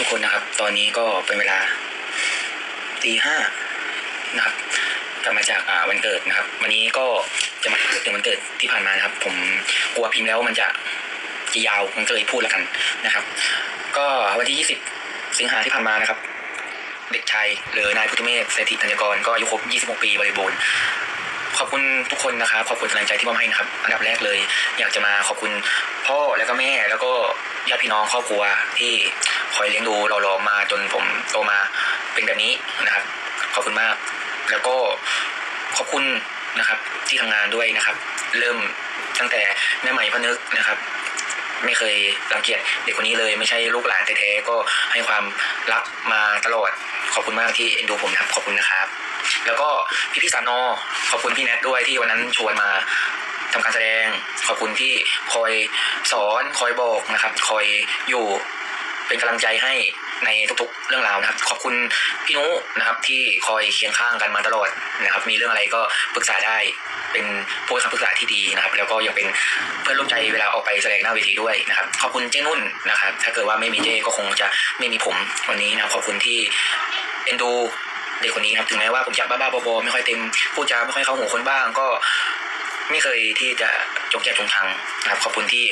ทุกคนนะครับ ตอนนี้ก็เป็นเวลาตีห้านะครับกลับมาจากอ่าวันเกิดนะครับ วันนี้ก็จะมาพูดถึงวันเกิดที่ผ่านมานะครับ ผมกลัวพิมพ์แล้วมันจะจะยาวมันก็เลยพูดแล้วกันนะครับ ก็วันที่ 20 สิงหาที่ผ่านมานะครับ เด็กชายหรือนายพุทธเมธเศรษฐิธัญกรก็อายุครบ 26 ปีบริบูรณ์ขอบคุณทุกคนนะครับขอบคุณกำลังใจที่มอบให้นะครับอันดับแรกเลย อยากจะมาขอบคุณพ่อแล้วก็แม่แล้วก็ญาติพี่น้องครอบครัวที่ คอยเลี้ยงดูเรารอมาจนผมโตมาเป็นแบบนี้นะครับ ขอบคุณมาก แล้วก็ขอบคุณนะครับ ที่ทำงานด้วยนะครับ เริ่มตั้งแต่แม่ใหม่พนึกนะครับ ไม่เคยรังเกียจเด็กคนนี้เลยไม่ใช่ลูกหลานแท้ๆก็ให้ความรักมาตลอด ขอบคุณมากที่เอ็นดูผมนะครับ ขอบคุณนะครับ แล้วก็พี่พี่สานอขอบคุณพี่แนทด้วยที่วันนั้นชวนมาทำการแสดง ขอบคุณที่คอยสอนคอยบอกนะครับ คอยอยู่ เป็นกำลังใจให้ในทุกๆ เรื่องราวนะครับ ขอบคุณพี่นุนะครับ ที่คอยเคียงข้างกันมาตลอดนะครับ มีเรื่องอะไรก็ปรึกษาได้ เป็นผู้ให้คำปรึกษาที่ดีนะครับ แล้วก็ยังเป็นเพื่อนร่วมใจเวลาออกไปแสดงหน้าเวทีด้วยนะครับ ขอบคุณเจ้นุ่นนะครับ ถ้าเกิดว่าไม่มีเจ้ก็คงจะไม่มีผมวันนี้นะครับ ขอบคุณที่เอ็นดูเด็กคนนี้นะครับ ถึงแม้ว่าผมจะบ้าๆบอๆไม่ค่อยเต็มพูดจาไม่ค่อยเข้าหูคนบ้างก็ไม่เคยที่จะจงแจกจงชังนะครับ ขอบคุณที่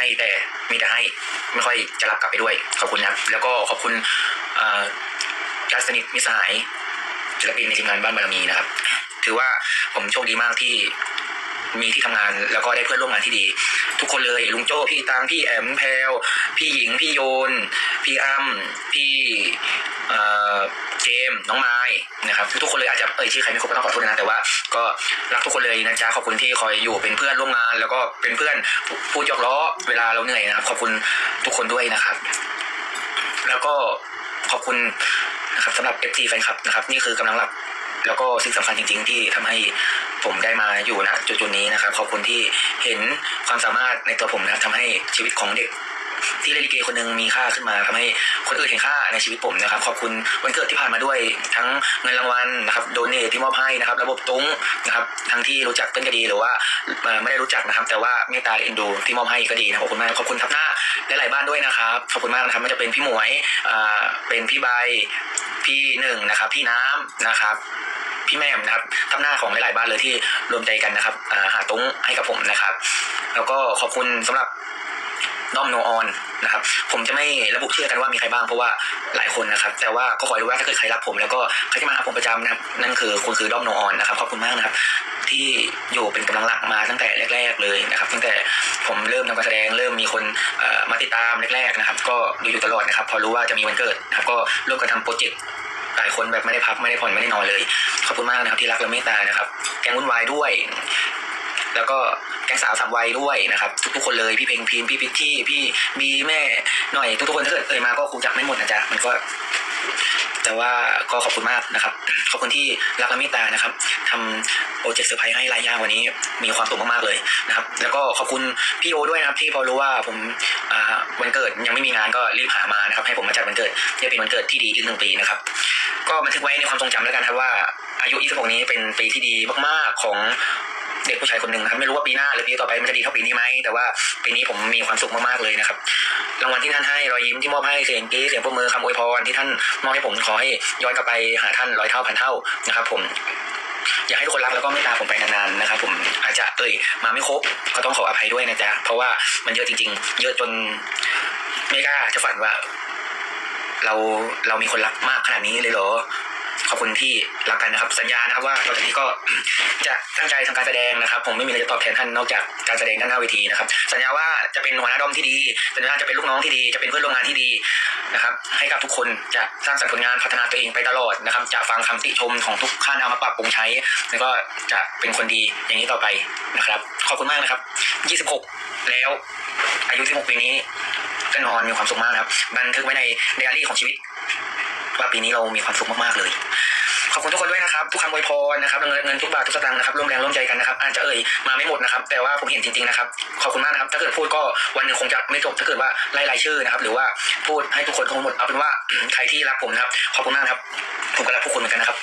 ให้แต่มีแต่ให้ไม่ค่อยจะรับกลับไปด้วย ขอบคุณนะครับ แล้วก็ขอบคุณอาญาติสนิทมิสหายศิลปินในทีมงานบ้านบารมีนะครับ ถือว่าผมโชคดีมากที่มีที่ทำงานแล้วก็ได้เพื่อนร่วมงานที่ดี ทุกคนเลยลุงโจ้พี่ตังพี่แอมแพลวพี่หญิงพี่โยน พี่อ้ำพี่เจมส์น้องไม้นะครับ ทุกคนเลยอาจจะเอ่ยชื่อใครไม่ครบก็ต้องขอโทษนะแต่ว่า ก็รักทุกคนเลยนะจ๊ะขอบคุณที่คอยอยู่เป็นเพื่อนร่วมงาน แล้วก็เป็นเพื่อนพูดหยอกล้อเวลาเราเหนื่อยนะครับ ขอบคุณทุกคนด้วยนะครับ แล้วก็ขอบคุณนะครับสำหรับ FT แฟนคลับนะครับ นี่คือกำลังหลักแล้วก็สิ่งสำคัญจริง ๆ ที่ทำให้ผมได้มาอยู่นะจุดๆนี้นะครับขอบคุณที่เห็นความสามารถในตัวผมนะทำให้ชีวิตของเด็ก ที่เล่นลิเกคนหนึ่งมีค่าขึ้นมาทำให้คนอื่นเห็นค่าในชีวิตผมนะครับขอบคุณวันเกิดที่ผ่านมาด้วยทั้งเงินรางวัลนะครับโดเนทที่มอบให้นะครับ ระบบตุ้งนะครับทั้งที่รู้จักเต้นก็ดีหรือว่าไม่ได้รู้จักนะครับ แต่ว่าเมตตาเอ็นดูที่มอบให้ก็ดีนะขอบคุณมากขอบคุณทับหน้าและหลายบ้านด้วยนะครับขอบคุณมากนะครับไม่ว่าจะเป็นพี่หมวยอ่าเป็นพี่ใบพี่หนึ่งนะครับ พี่น้ำนะครับพี่แม่มนะครับทำหน้าของหลาย ๆ บ้านเลยที่รวมใจกันนะครับหาตุ้งให้กับผมนะครับ แล้วก็ขอบคุณสำหรับด้อมโนออน นะครับ ผมจะไม่ระบุชื่อกันว่ามีใครบ้างเพราะว่าหลายคนนะครับ แต่ว่าก็ขอรู้ว่าถ้าเกิดใครรักผม แล้วก็ใครที่มาหาผมประจำนะนั่นคือคุณคือด้อมโนออนนะครับขอบคุณมากนะครับ ที่อยู่เป็นกำลังหลักมาตั้งแต่แรก ๆเลยนะครับ ตั้งแต่ผมเริ่มทำการแสดงเริ่มมีคนมาติดตามแรกๆนะครับ ก็ดูอยู่ตลอดนะครับ พอรู้ว่าจะมีวันเกิดนะครับก็ร่วมกันทำโปรเจกต์หลายคนแบบไม่ได้พักไม่ได้ผ่อนไม่ได้นอนเลย ขอบคุณมากนะครับที่รักและเมตตานะครับ แกงวุ่นวายด้วย แล้วก็แก๊งสาวสามวัยด้วยนะครับทุกๆคนเลยพี่เพลงพิมพี่พิชชี่พี่บีแม่หน่อยทุกๆคนถ้าเกิดเอ่ยมาก็คงจะไม่หมดนะจ๊ะมันก็แต่ว่าก็ขอบคุณมากนะครับ ขอบคุณที่รักและเมตตานะครับทำโปรเจกต์เซอร์ไพรส์ให้รายย่างวันนี้มีความสุขมากๆเลยนะครับ แล้วก็ขอบคุณพี่โอด้วยนะครับที่พอรู้ว่าผมอ่าวันเกิดยังไม่มีงานก็รีบหามานะครับให้ผมมาจัดวันเกิดจะเป็นวันเกิดที่ดีอีกหนึ่งปีนะครับ ก็บันทึกไว้ในความทรงจำแล้วกันครับว่าอายุ 26 นี้เป็นปีที่ดีมากๆของ เด็กผู้ชายคนหนึ่งนะครับไม่รู้ว่าปีหน้าหรือปีต่อไปมันจะดีเท่าปีนี้ไหมแต่ว่าปีนี้ผมมีความสุขมากๆเลยนะครับรางวัลที่ท่านให้รอยยิ้มที่มอบให้เสียงกรี๊ดเสียงปรบมือคำอวยพรที่ท่านมอบให้ผมขอให้ย้อนกลับไปหาท่านร้อยเท่าพันเท่านะครับ ผมอยากให้ทุกคนรักแล้วก็เมตตาผมไปนานๆนะครับ ผมอาจจะเอ่ยมาไม่ครบก็ต้องขออภัยด้วยนะจ๊ะเพราะว่ามันเยอะจริง ๆ เยอะจนไม่กล้าจะฝันว่า เราเรามีคนรักมากขนาดนี้เลยเหรอ ขอบคุณที่รักกันนะครับ สัญญานะครับว่าต่อจากนี้ก็จะตั้งใจทำการแสดงนะครับ ผมไม่มีอะไรจะตอบแทนท่านนอกจากการแสดงด้านหน้าเวทีนะครับ สัญญาว่าจะเป็นหัวหน้าดอมที่ดีสัญญาจะเป็นลูกน้องที่ดี จะเป็นเพื่อนร่วมงานที่ดีนะครับ ให้กับทุกคนจะสร้างสรรค์ผลงานพัฒนาตัวเองไปตลอดนะครับ จะฟังคำติชมของทุกท่านเอามาปรับปรุงใช้ แล้วก็จะเป็นคนดีอย่างนี้ต่อไปนะครับ ขอบคุณมากนะครับ 26 แล้วอายุ16ปีนี้ก็นอนมีความสุขมากครับ บันทึกไว้ในไดอารี่ของชีวิต ว่าปีนี้เรามีความสุขมากๆเลย ขอบคุณทุกคนด้วยนะครับ ทุกคำอวยพรนะครับเงินเงินทุกบาททุกสตางค์นะครับร่วมแรงร่วมใจกันนะครับ อาจจะเอ่ยมาไม่หมดนะครับ แต่ว่าผมเห็นจริงๆนะครับ ขอบคุณมากนะครับ ถ้าเกิดพูดก็วันหนึ่งคงจะไม่จบถ้าเกิดว่าไล่รายชื่อนะครับ หรือว่าพูดให้ทุกคนทั้งหมดเอาเป็นว่าใครที่รักผมนะครับ ขอบคุณมากนะครับ ผมก็รักทุกคนเหมือนกันนะครับ